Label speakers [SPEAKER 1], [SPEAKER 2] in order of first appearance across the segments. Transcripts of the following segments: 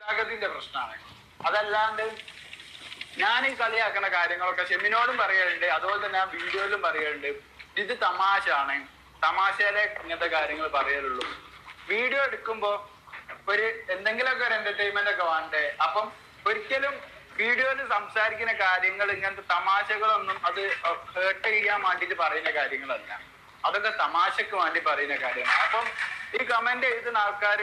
[SPEAKER 1] ഗതാഗതത്തിന്റെ പ്രശ്നമാണ്. അതല്ലാണ്ട് ഞാൻ ഈ കളിയാക്കുന്ന കാര്യങ്ങളൊക്കെ ഷെമിനോടും പറയലുണ്ട്. അതുപോലെ തന്നെ വീഡിയോയിലും പറയലുണ്ട്. ഇത് തമാശ ആണ് തമാശയിലെ ഇങ്ങനത്തെ കാര്യങ്ങൾ പറയലുള്ളൂ. വീഡിയോ എടുക്കുമ്പോ ഒരു എന്തെങ്കിലുമൊക്കെ ഒരു എന്റർടൈൻമെന്റ് ഒക്കെ വേണ്ടേ? അപ്പം ഒരിക്കലും വീഡിയോയിൽ സംസാരിക്കുന്ന കാര്യങ്ങൾ ഇങ്ങനത്തെ തമാശകളൊന്നും അത് ഹേർട്ട് ചെയ്യാൻ വേണ്ടിയിട്ട് പറയുന്ന കാര്യങ്ങളല്ല. അതൊക്കെ തമാശക്ക് വേണ്ടി പറയുന്ന കാര്യമാണ്. അപ്പം ഈ കമന്റ് എഴുതുന്ന ആൾക്കാർ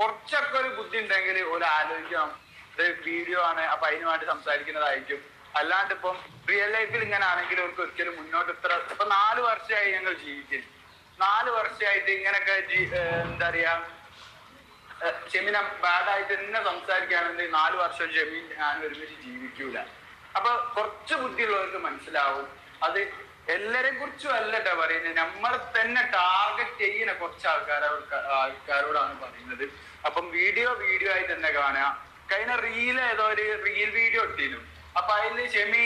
[SPEAKER 1] കുറച്ചൊക്കെ ഒരു ബുദ്ധി ഉണ്ടെങ്കിൽ ഒരു ആലോചിക്കണം ഇത് വീഡിയോ ആണ് അപ്പൊ അതിന് വേണ്ടി സംസാരിക്കുന്നതായിരിക്കും. അല്ലാണ്ട് ഇപ്പം റിയൽ ലൈഫിൽ ഇങ്ങനെ ആണെങ്കിൽ അവർക്ക് ഒരിക്കലും മുന്നോട്ട് ഇത്ര ഇപ്പൊ നാല് വർഷമായി ഞങ്ങൾ ജീവിക്കും നാല് വർഷമായിട്ട് ഇങ്ങനൊക്കെ എന്താ പറയാ ഷെമിന ബാഡായിട്ട് തന്നെ സംസാരിക്കുകയാണെങ്കിൽ നാല് വർഷം ഷെമീൻ ഞാൻ ഒരുമിച്ച് ജീവിക്കൂല. അപ്പൊ കുറച്ച് ബുദ്ധിയുള്ളവർക്ക് മനസ്സിലാവും. അത് എല്ലാരെ കുറിച്ചും അല്ലട്ടോ പറയുന്നത്. നമ്മൾ തന്നെ ടാർഗറ്റ് ചെയ്യുന്ന കുറച്ച് ആൾക്കാരെ ആൾക്കാരോടാണ് പറയുന്നത്. അപ്പം വീഡിയോ വീഡിയോ ആയി തന്നെ കാണുക. കഴിഞ്ഞ റീൽ ഏതോ ഒരു റീൽ വീഡിയോ ഇട്ടിരുന്നു അപ്പൊ അതിൽ ഷെമി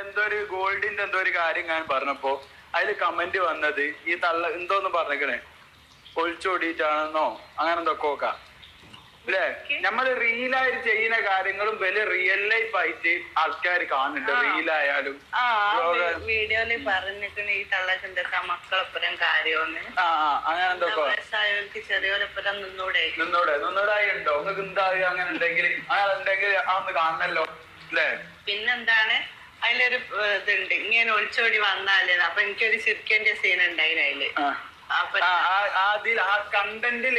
[SPEAKER 1] എന്തോ ഒരു ഗോൾഡിന്റെ എന്തോ ഒരു കാര്യം ഞാൻ പറഞ്ഞപ്പോ അതിൽ കമന്റ് വന്നത് ഈ തള്ള എന്തോന്ന് പറഞ്ഞേക്കണേ? ഒളിച്ചോടിയിട്ടാണെന്നോ? അങ്ങനെ എന്തൊക്കെ നോക്കാം അല്ലേ നമ്മൾ റീലായിട്ട് ചെയ്യുന്ന കാര്യങ്ങളും വലിയ റിയൽ ലൈഫ് ആയിട്ട് ആൾക്കാർ കാണുന്നുണ്ട്. റീലായാലും
[SPEAKER 2] വീഡിയോയിൽ പറഞ്ഞിട്ടുണ്ട് ഈ തള്ളച്ചിന്റെ മക്കളൊപ്പരം കാര്യമൊന്ന്
[SPEAKER 1] ആ അങ്ങനെ എന്തൊക്കെ
[SPEAKER 2] വയസ്സായവർക്ക് ചെറിയൊരൊപ്പരം നിന്നൂടെ.
[SPEAKER 1] നിന്നൂടെ നിന്നൂടായി ഉണ്ടോ? നിങ്ങൾക്ക് എന്തായി അങ്ങനെ ഉണ്ടെങ്കിൽ അങ്ങനെ ഉണ്ടെങ്കിൽ ആ ഒന്ന് കാണണല്ലോ അല്ലേ
[SPEAKER 2] പിന്നെന്താണ്? അതിലൊരു ഇതുണ്ട്. ഇങ്ങനെ ഒളിച്ചോടി വന്നാലേ അപ്പൊ എനിക്കൊരു ചിരിക്കേണ്ട സീൻ ഉണ്ടായിന്
[SPEAKER 1] അതിൽ.
[SPEAKER 2] അപ്പൊ
[SPEAKER 1] ആ കണ്ടന്റിൽ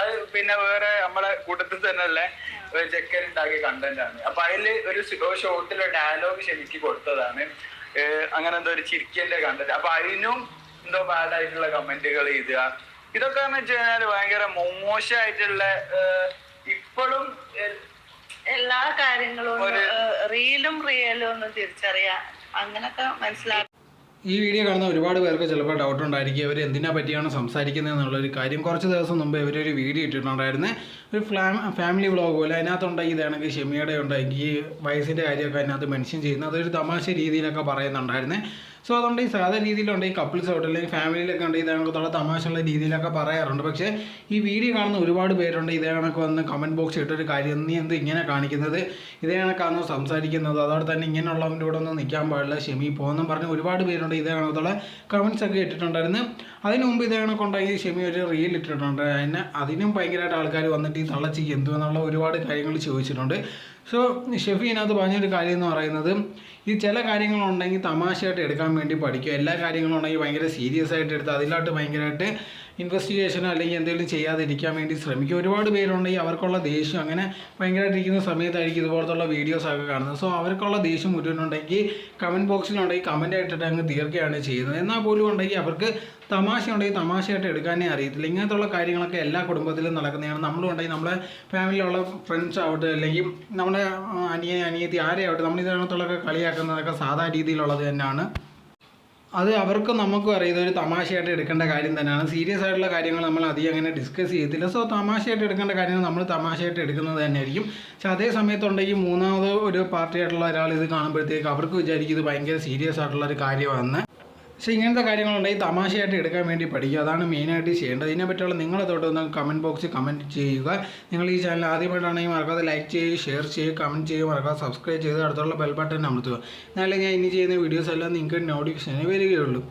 [SPEAKER 1] അത് പിന്നെ വേറെ നമ്മളെ കൂട്ടത്തിൽ തന്നെ ഒരു ചെക്കൻ ഉണ്ടാക്കിയ കണ്ടന്റ് ആണ്. അപ്പൊ അതിൽ ഒരു ഷോട്ടിലെ ഡയലോഗ് ശരിക്ക് കൊടുത്തതാണ്. അങ്ങനെ എന്തോ ഒരു ചിരിക്കന്റെ കണ്ടന്റ് അപ്പൊ അതിനും എന്തോ ബാഡ് ആയിട്ടുള്ള കമന്റുകൾ എഴുതുക. ഇതൊക്കെ എന്ന് വെച്ച് കഴിഞ്ഞാൽ ഭയങ്കര മോശമായിട്ടുള്ള ഇപ്പോഴും
[SPEAKER 2] എല്ലാ കാര്യങ്ങളും റീലും റിയലും ഒന്ന് തിരിച്ചറിയാ അങ്ങനൊക്കെ മനസ്സിലാക്കി
[SPEAKER 3] ഈ വീഡിയോ കാണുന്ന ഒരുപാട് പേർക്ക് ചിലപ്പോൾ ഡൗട്ട് ഉണ്ടായിരിക്കും. ഇവർ എന്തിനെ പറ്റിയാണ് സംസാരിക്കുന്നത് എന്നുള്ളൊരു കാര്യം. കുറച്ച് ദിവസം മുമ്പ് ഇവരൊരു വീഡിയോ ഇട്ടിട്ടുണ്ടായിരുന്നു. ഒരു ഫ്ലാം ഫാമിലി വ്ളോഗ് പോലെ. അതിനകത്തുണ്ടെങ്കിൽ ഇതാണെങ്കിൽ ഷെമിയുടെ ഉണ്ടെങ്കിൽ വയസ്സിന്റെ കാര്യമൊക്കെ അതിനകത്ത് മെൻഷൻ ചെയ്യുന്നത് അതൊരു തമാശ രീതിയിലൊക്കെ പറയുന്നുണ്ടായിരുന്നു. സോ അതുകൊണ്ട് ഈ സാധാരണ രീതിയിലുണ്ടെങ്കിൽ കപ്പിൾസ് ഔട്ട് അല്ലെങ്കിൽ ഫാമിലിയിലൊക്കെ ഉണ്ടെങ്കിൽ കണക്കത്തുള്ള തമാശയുള്ള രീതിയിലൊക്കെ പറയാറുണ്ട്. പക്ഷേ ഈ വീഡിയോ കാണുന്ന ഒരുപാട് പേരുണ്ട്. ഇതേ കണക്ക് വന്ന് കമന്റ് ബോക്സ് ഇട്ടൊരു കാര്യം. നീ എന്ത് ഇങ്ങനെ കാണിക്കുന്നത്? ഇതേ കണക്കാണോ സംസാരിക്കുന്നത്? അതോടെ തന്നെ ഇങ്ങനെയുള്ളവന്റെ കൂടെ ഒന്നും നിൽക്കാൻ പാടില്ല. ഷെമി പോകുന്നു പറഞ്ഞ് ഒരുപാട് പേരുണ്ട്. ഇതേ കണക്കത്തുള്ള കമൻസ് ഒക്കെ ഇട്ടിട്ടുണ്ടായിരുന്നു. അതിന് മുമ്പ് ഇതേ കൊണ്ടായി ഷെമി ഒരു റീൽ ഇട്ടിട്ടുണ്ട്. അതിന് അതിനും ഭയങ്കരമായിട്ട് ആൾക്കാർ വന്നിട്ട് ഈ തള്ളച്ചി എന്തു എന്നുള്ള ഒരുപാട് കാര്യങ്ങൾ ചോദിച്ചിട്ടുണ്ട്. സോ ഷെഫി ഇതിനകത്ത് പറഞ്ഞൊരു കാര്യം എന്ന് പറയുന്നത് ഈ ചില കാര്യങ്ങളുണ്ടെങ്കിൽ തമാശയായിട്ട് എടുക്കാൻ വേണ്ടി പഠിക്കുക. എല്ലാ കാര്യങ്ങളും ഉണ്ടെങ്കിൽ ഭയങ്കര സീരിയസ് ആയിട്ട് എടുത്ത് അതിലോട്ട് ഭയങ്കരമായിട്ട് ഇൻവെസ്റ്റിഗേഷനോ അല്ലെങ്കിൽ എന്തെങ്കിലും ചെയ്യാതിരിക്കാൻ വേണ്ടി ശ്രമിക്കുക. ഒരുപാട് പേരുണ്ടെങ്കിൽ അവർക്കുള്ള ദേഷ്യം അങ്ങനെ ഭയങ്കരമായിട്ട് ഇരിക്കുന്ന സമയത്തായിരിക്കും ഇതുപോലത്തുള്ള വീഡിയോസൊക്കെ കാണുന്നത്. സോ അവർക്കുള്ള ദേഷ്യം മുഴുവനുണ്ടെങ്കിൽ കമന്റ് ബോക്സിലുണ്ടെങ്കിൽ കമന്റ് ആയിട്ടിട്ട് അങ്ങ് തീർക്കുകയാണ് ചെയ്യുന്നത്. എന്നാൽ പോലും ഉണ്ടെങ്കിൽ അവർക്ക് തമാശ ഉണ്ടെങ്കിൽ തമാശയായിട്ട് എടുക്കാനേ അറിയത്തില്ല. ഇങ്ങനത്തുള്ള കാര്യങ്ങളൊക്കെ എല്ലാ കുടുംബത്തിലും നടക്കുന്നതാണ്. നമ്മളുണ്ടെങ്കിൽ നമ്മളെ ഫാമിലിയിലുള്ള ഫ്രണ്ട്സ് ആവട്ടെ അല്ലെങ്കിൽ നമ്മുടെ ആ, അനിയൻ അനിയത്തി ആരെയാവട്ടെ നമ്മൾ ഇതിനകത്തുള്ളൊക്കെ കളിയാക്കുന്നതൊക്കെ സാധാ രീതിയിലുള്ളത് തന്നെയാണ്. അത് അവർക്കും നമുക്കും അറിയാം ഒരു തമാശയായിട്ട് എടുക്കേണ്ട കാര്യം തന്നെയാണ്. സീരിയസ് ആയിട്ടുള്ള കാര്യങ്ങൾ നമ്മൾ അധികം അങ്ങനെ ഡിസ്കസ് ചെയ്യത്തില്ല. സോ തമാശയായിട്ട് എടുക്കേണ്ട കാര്യങ്ങൾ നമ്മൾ തമാശയായിട്ട് എടുക്കുന്നത് തന്നെയായിരിക്കും. പക്ഷെ അതേ സമയത്തുണ്ടെങ്കിൽ മൂന്നാമത് ഒരു പാർട്ടി ആയിട്ടുള്ള ഒരാൾ ഇത് കാണുമ്പോഴത്തേക്ക് അവർക്ക് വിചാരിക്കും ഇത് ഭയങ്കര സീരിയസ് ആയിട്ടുള്ള ഒരു കാര്യമാണെന്ന്. പക്ഷേ ഇങ്ങനത്തെ കാര്യങ്ങളുണ്ടെങ്കിൽ തമാശയായിട്ട് എടുക്കാൻ വേണ്ടി പഠിക്കുക. അതാണ് മെയിനായിട്ട് ചെയ്യേണ്ടത്. ഇതിനെ പറ്റിയുള്ള നിങ്ങളെ തൊട്ടൊന്ന് കമന്റ് ബോക്സിൽ കമന്റ് ചെയ്യുക. നിങ്ങൾ ഈ ചാനൽ ആദ്യമായിട്ടാണെങ്കിൽ മറക്കാതെ ലൈക്ക് ചെയ്യുക ഷെയർ ചെയ്യുക കമന്റ് ചെയ്യുക മറക്കാതെ സബ്സ്ക്രൈബ് ചെയ്ത് അടുത്തുള്ള ബെൽ ബട്ടൺ അമർത്തുക. എന്നാലേ ഞാൻ ഇനി ചെയ്യുന്ന വീഡിയോസ് എല്ലാം നിങ്ങൾക്ക് നോട്ടിഫിക്കേഷൻ വരികയുള്ളൂ.